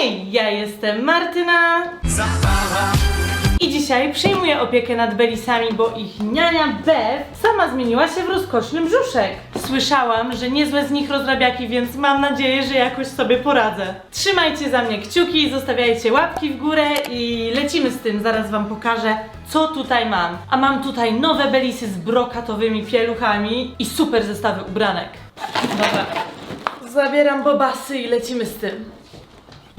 Hej, ja jestem Martyna. I dzisiaj przejmuję opiekę nad Belisami, bo ich niania Beth sama zmieniła się w rozkoszny brzuszek. Słyszałam, że niezłe z nich rozrabiaki, więc mam nadzieję, że jakoś sobie poradzę. Trzymajcie za mnie kciuki, zostawiajcie łapki w górę i lecimy z tym. Zaraz wam pokażę, co tutaj mam. A mam tutaj nowe Belisy z brokatowymi pieluchami i super zestawy ubranek. Dobra. Zabieram bobasy i lecimy z tym.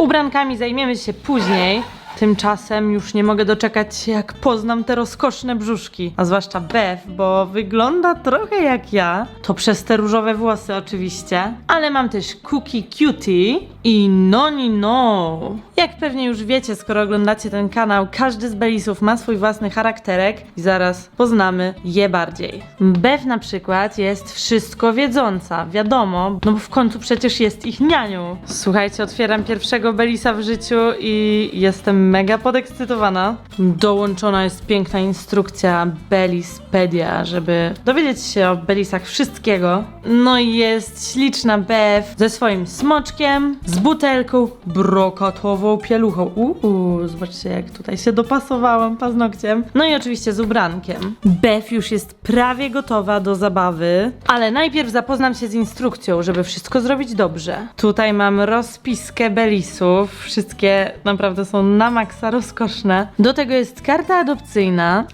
Ubrankami zajmiemy się później. Tymczasem już nie mogę doczekać się, jak poznam te rozkoszne brzuszki. A zwłaszcza Beth, bo wygląda trochę jak ja. To przez te różowe włosy oczywiście. Ale mam też Cookie Cutie i Noni No. Jak pewnie już wiecie, skoro oglądacie ten kanał, każdy z Belisów ma swój własny charakterek i zaraz poznamy je bardziej. Beth na przykład jest wszystko wiedząca, wiadomo, no bo w końcu przecież jest ich nianią. Słuchajcie, otwieram pierwszego Belisa w życiu i jestem mega podekscytowana. Dołączona jest piękna instrukcja Belispedia, żeby dowiedzieć się o Belisach wszystkiego. No i jest śliczna Beth ze swoim smoczkiem, z butelką, brokatową pieluchą. Uuu, zobaczcie jak tutaj się dopasowałam paznokciem. No i oczywiście z ubrankiem. Beth już jest prawie gotowa do zabawy, ale najpierw zapoznam się z instrukcją, żeby wszystko zrobić dobrze. Tutaj mam rozpiskę Belisów. Wszystkie naprawdę są na maksa rozkoszne. Do tego jest karta adopcyjna.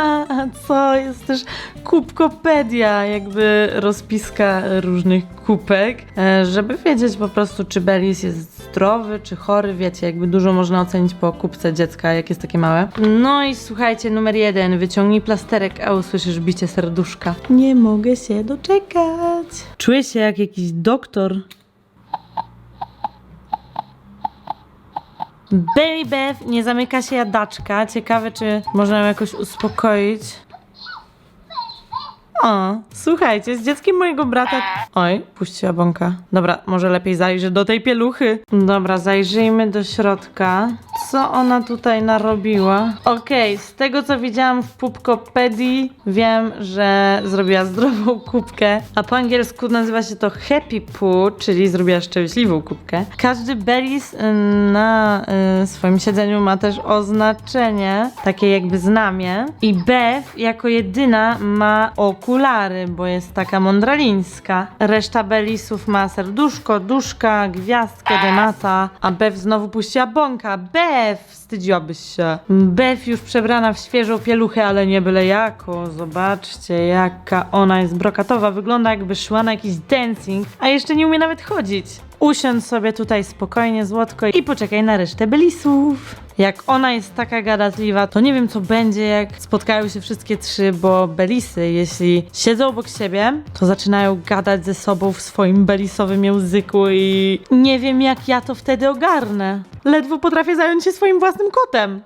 Co? Jest też kubkopedia, jakby rozpiska różnych kubek, e, żeby wiedzieć po prostu, czy Belis jest zdrowy, czy chory. Wiecie, jakby dużo można ocenić po kubce dziecka, jak jest takie małe. No i słuchajcie, numer jeden. Wyciągnij plasterek, a usłyszysz bicie serduszka. Nie mogę się doczekać. Czuję się jak jakiś doktor. Belly Beth nie zamyka się jadaczka. Ciekawe, czy można ją jakoś uspokoić. O, słuchajcie, z dzieckiem mojego brata. Oj, puściła bąka. Dobra, może lepiej zajrzę do tej pieluchy. Dobra, zajrzyjmy do środka. Co ona tutaj narobiła? Okej, z tego co widziałam w pupkopedii, wiem, że zrobiła zdrową kubkę, a po angielsku nazywa się to happy poo, czyli zrobiła szczęśliwą kubkę. Każdy belis y, na y, swoim siedzeniu ma też oznaczenie, takie jakby znamie. I Beth jako jedyna ma okulary, bo jest taka mądralińska. Reszta belisów ma serduszko, duszka, gwiazdkę, denata, a Beth znowu puściła bąka. Beth, wstydziłabyś się. Beth już przebrana w świeżą pieluchę, ale nie byle jaką. Zobaczcie, jaka ona jest brokatowa. Wygląda jakby szła na jakiś dancing, a jeszcze nie umie nawet chodzić. Usiądź sobie tutaj spokojnie, złotko, i poczekaj na resztę belisów. Jak ona jest taka gadatliwa, to nie wiem co będzie, jak spotkają się wszystkie trzy, bo belisy, jeśli siedzą obok siebie, to zaczynają gadać ze sobą w swoim belisowym języku i nie wiem jak ja to wtedy ogarnę. Ledwo potrafię zająć się swoim własnym kotem.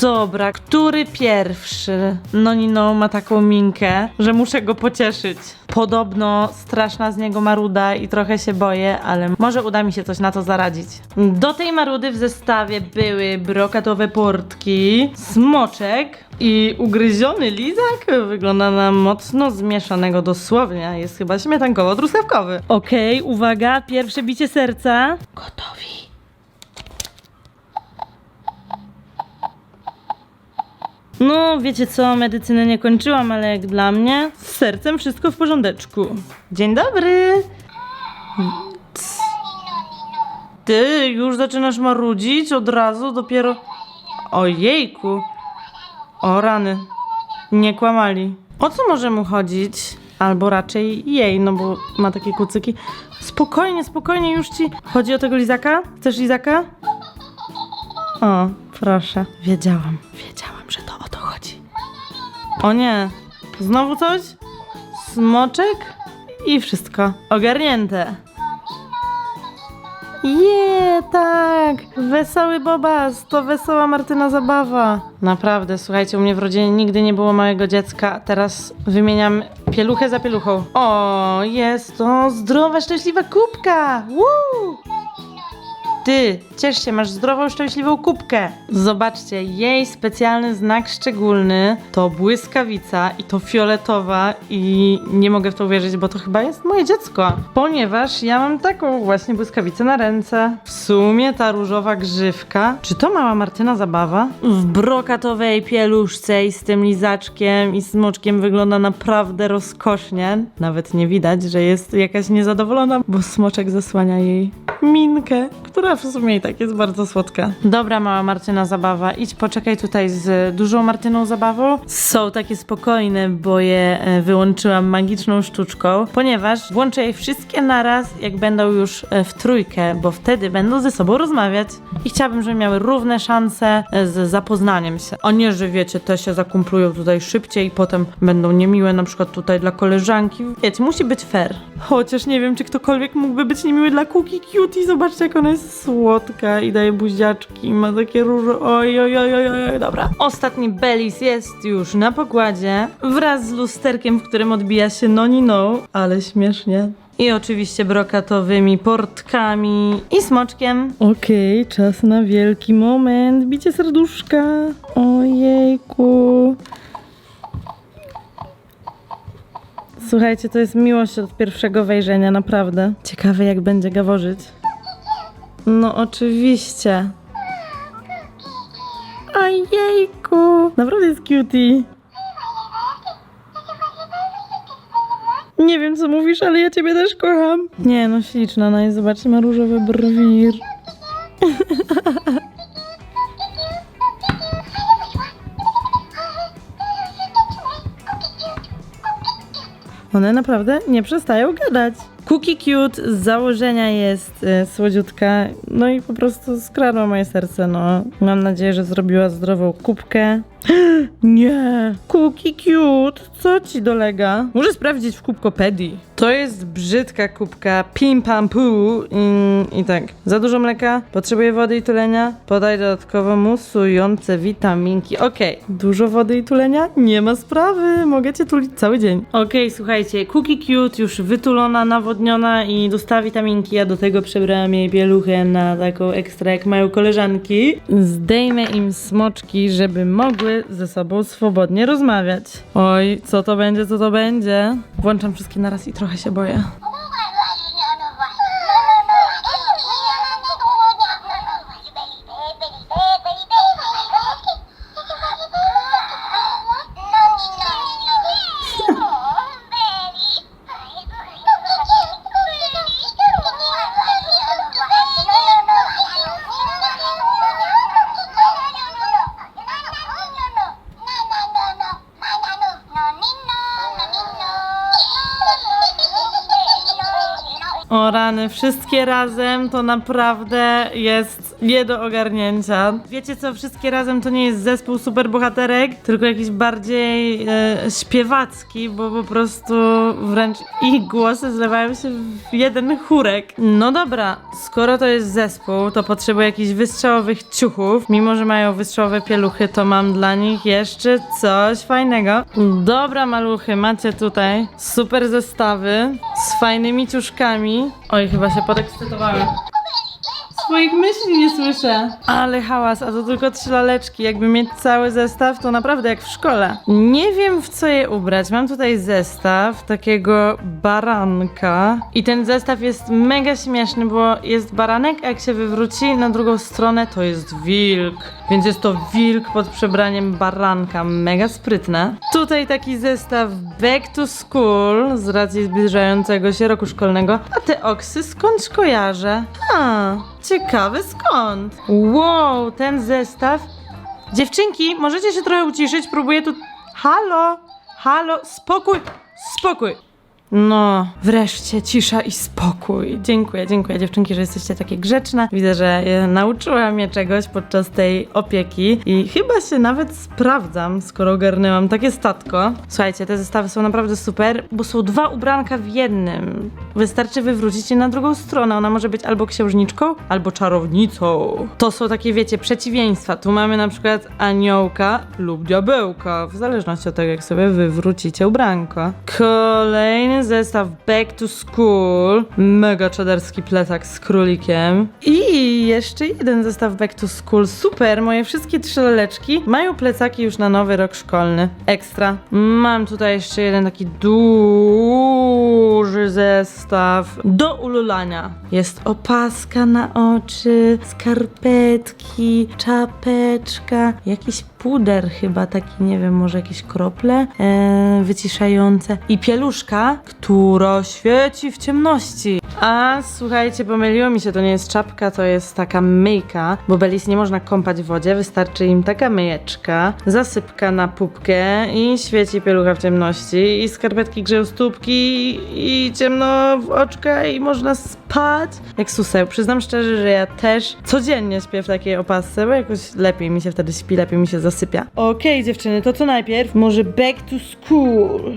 Dobra, który pierwszy? No Nino ma taką minkę, że muszę go pocieszyć. Podobno straszna z niego maruda i trochę się boję, ale może uda mi się coś na to zaradzić. Do tej marudy w zestawie były brokatowe portki, smoczek i ugryziony lizak. Wygląda na mocno zmieszanego dosłownie. Jest chyba śmietankowo-truskawkowy. Okej, uwaga, pierwsze bicie serca. Gotowi. No, wiecie co, medycynę nie kończyłam, ale jak dla mnie, z sercem wszystko w porządeczku. Dzień dobry! Ty już zaczynasz marudzić od razu, dopiero... Ojejku! O rany, nie kłamali. O co może mu chodzić? Albo raczej jej, no bo ma takie kucyki. Spokojnie, spokojnie, już ci... Chodzi o tego lizaka? Chcesz lizaka? O, proszę. Wiedziałam, wiedziałam, O nie, znowu coś? Smoczek? I wszystko. Ogarnięte. Je, tak! Wesoły Bobas, to wesoła Martyna zabawa. Naprawdę, słuchajcie, u mnie w rodzinie nigdy nie było małego dziecka. Teraz wymieniam pieluchę za pieluchą. O, jest to zdrowa, szczęśliwa kubka! Woo! Ty, ciesz się, masz zdrową, szczęśliwą kubkę. Zobaczcie, jej specjalny znak szczególny to błyskawica i to fioletowa i nie mogę w to uwierzyć, bo to chyba jest moje dziecko. Ponieważ ja mam taką właśnie błyskawicę na ręce. W sumie ta różowa grzywka. Czy to mała Martyna zabawa? W brokatowej pieluszce i z tym lizaczkiem i smoczkiem wygląda naprawdę rozkosznie. Nawet nie widać, że jest jakaś niezadowolona, bo smoczek zasłania jej minkę, która w sumie i tak jest bardzo słodka. Dobra, mała Martyna zabawa, idź poczekaj tutaj z dużą Martyną zabawą. Są takie spokojne, bo je e, wyłączyłam magiczną sztuczką, ponieważ włączę je wszystkie naraz, jak będą już e, w trójkę, bo wtedy będą ze sobą rozmawiać. I chciałabym, żeby miały równe szanse e, z zapoznaniem się. A nie, że wiecie, te się zakumplują tutaj szybciej i potem będą niemiłe na przykład tutaj dla koleżanki. Wiecie, musi być fair. Chociaż nie wiem, czy ktokolwiek mógłby być niemiły dla Cookie Cutie. Zobaczcie, jak ona jest słodka i daje buziaczki ma takie różo... Oj, oj, oj, oj, oj, dobra. Ostatni Belis jest już na pokładzie wraz z lusterkiem, w którym odbija się Noni No, ale śmiesznie. I oczywiście brokatowymi portkami i smoczkiem. Okej, czas na wielki moment. Bicie serduszka. Ojejku. Słuchajcie, to jest miłość od pierwszego wejrzenia, naprawdę. Ciekawe, jak będzie gaworzyć. No, oczywiście. Ojejku. Naprawdę jest cutie. Nie wiem, co mówisz, ale ja ciebie też kocham. Nie, no śliczna ona jest. Zobaczcie, ma różowe brwi. One naprawdę nie przestają gadać. Cookie Cute z założenia jest e, słodziutka, no i po prostu skradła moje serce, no. Mam nadzieję, że zrobiła zdrową kubkę. Nie! Cookie Cute, co ci dolega? Muszę sprawdzić w kubkopedii. To jest brzydka kubka Pim Pam Poo I, i tak, za dużo mleka, potrzebuję wody i tulenia, podaj dodatkowo musujące witaminki. Okej, dużo wody i tulenia? Nie ma sprawy, mogę cię tulić cały dzień. Okej, słuchajcie, Cookie Cute już wytulona, nawodniona i dostała witaminki, ja do tego przebrałam jej pieluchę na taką ekstra jak mają koleżanki. Zdejmę im smoczki, żeby mogły ze sobą swobodnie rozmawiać. Oj, co to będzie, co to będzie? Włączam wszystkie naraz i trochę się boję. O rany, wszystkie razem to naprawdę jest nie do ogarnięcia. Wiecie co, wszystkie razem to nie jest zespół superbohaterek, tylko jakiś bardziej e, śpiewacki, bo po prostu wręcz ich głosy zlewają się w jeden chórek. No dobra, skoro to jest zespół, to potrzebuję jakichś wystrzałowych ciuchów. Mimo, że mają wystrzałowe pieluchy, to mam dla nich jeszcze coś fajnego. Dobra, maluchy, macie tutaj super zestawy z fajnymi ciuszkami. Oj, chyba się podekscytowałem. Swoich myśli nie słyszę. Ale hałas, a to tylko trzy laleczki. Jakby mieć cały zestaw, to naprawdę jak w szkole. Nie wiem w co je ubrać. Mam tutaj zestaw takiego baranka. I ten zestaw jest mega śmieszny, bo jest baranek, a jak się wywróci na drugą stronę, to jest wilk. Więc jest to wilk pod przebraniem baranka. Mega sprytne. Tutaj taki zestaw back to school z racji zbliżającego się roku szkolnego. A te oksy skądś kojarzę? A, ciekawe skąd. Wow, ten zestaw. Dziewczynki, możecie się trochę uciszyć? Próbuję tu. Halo, halo, spokój, spokój. No, wreszcie cisza i spokój. Dziękuję, dziękuję dziewczynki, że jesteście takie grzeczne. Widzę, że e, nauczyła mnie czegoś podczas tej opieki i chyba się nawet sprawdzam, skoro ogarnęłam takie statko. Słuchajcie, te zestawy są naprawdę super, bo są dwa ubranka w jednym. Wystarczy wywrócić je na drugą stronę. Ona może być albo księżniczką, albo czarownicą. To są takie, wiecie, przeciwieństwa. Tu mamy na przykład aniołka lub diabełka, w zależności od tego, jak sobie wywrócicie ubranko. Kolejny zestaw Back to School. Mega czaderski plecak z królikiem. I jeszcze jeden zestaw Back to School. Super, moje wszystkie trzy laleczki mają plecaki już na nowy rok szkolny. Ekstra. Mam tutaj jeszcze jeden taki duży zestaw do ululania. Jest opaska na oczy, skarpetki, czapeczka, jakiś puder chyba, taki nie wiem, może jakieś krople e, wyciszające i pieluszka, która świeci w ciemności. A słuchajcie, pomyliło mi się, to nie jest czapka, to jest taka myjka, bo Belis nie można kąpać w wodzie, wystarczy im taka myjeczka, zasypka na pupkę i świeci pielucha w ciemności i skarpetki grzeją stópki i ciemno w oczka i można spać jak suseł. Przyznam szczerze, że ja też codziennie śpię w takiej opasce, bo jakoś lepiej mi się wtedy śpi, lepiej mi się zasypia. Okej dziewczyny, to co najpierw? Może back to school.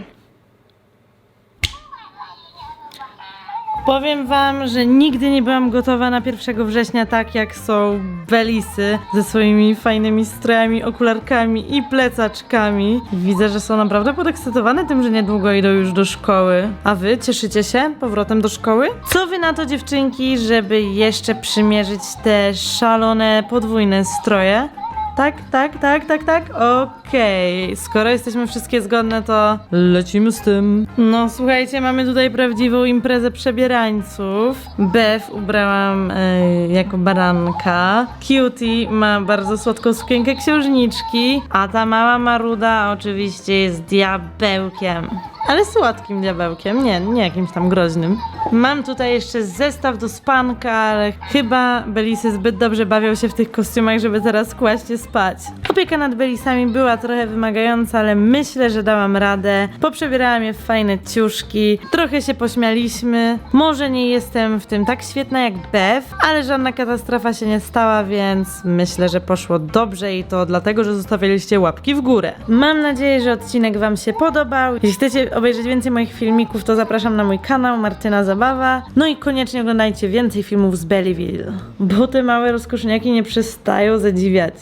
Powiem wam, że nigdy nie byłam gotowa na 1 września tak jak są Belisy ze swoimi fajnymi strojami, okularkami i plecaczkami. Widzę, że są naprawdę podekscytowane tym, że niedługo idą już do szkoły. A wy cieszycie się powrotem do szkoły? Co wy na to dziewczynki, żeby jeszcze przymierzyć te szalone podwójne stroje? Tak, tak, tak, tak, tak. Okej. Skoro jesteśmy wszystkie zgodne, to lecimy z tym. No słuchajcie, mamy tutaj prawdziwą imprezę przebierańców. Beth ubrałam e, jako baranka. Cutie ma bardzo słodką sukienkę księżniczki. A ta mała maruda oczywiście jest diabełkiem. Ale słodkim diabełkiem, nie, nie jakimś tam groźnym. Mam tutaj jeszcze zestaw do spanka, ale chyba Belisy zbyt dobrze bawią się w tych kostiumach, żeby teraz kłaść się spać. Opieka nad Belisami była trochę wymagająca, ale myślę, że dałam radę. Poprzebierałam je w fajne ciuszki, trochę się pośmialiśmy. Może nie jestem w tym tak świetna jak Bev, ale żadna katastrofa się nie stała, więc myślę, że poszło dobrze i to dlatego, że zostawiliście łapki w górę. Mam nadzieję, że odcinek Wam się podobał. Jeśli chcecie obejrzeć więcej moich filmików, to zapraszam na mój kanał Martyna Zabawa. No i koniecznie oglądajcie więcej filmów z Bellyville, bo te małe rozkoszniaki nie przestają zadziwiać.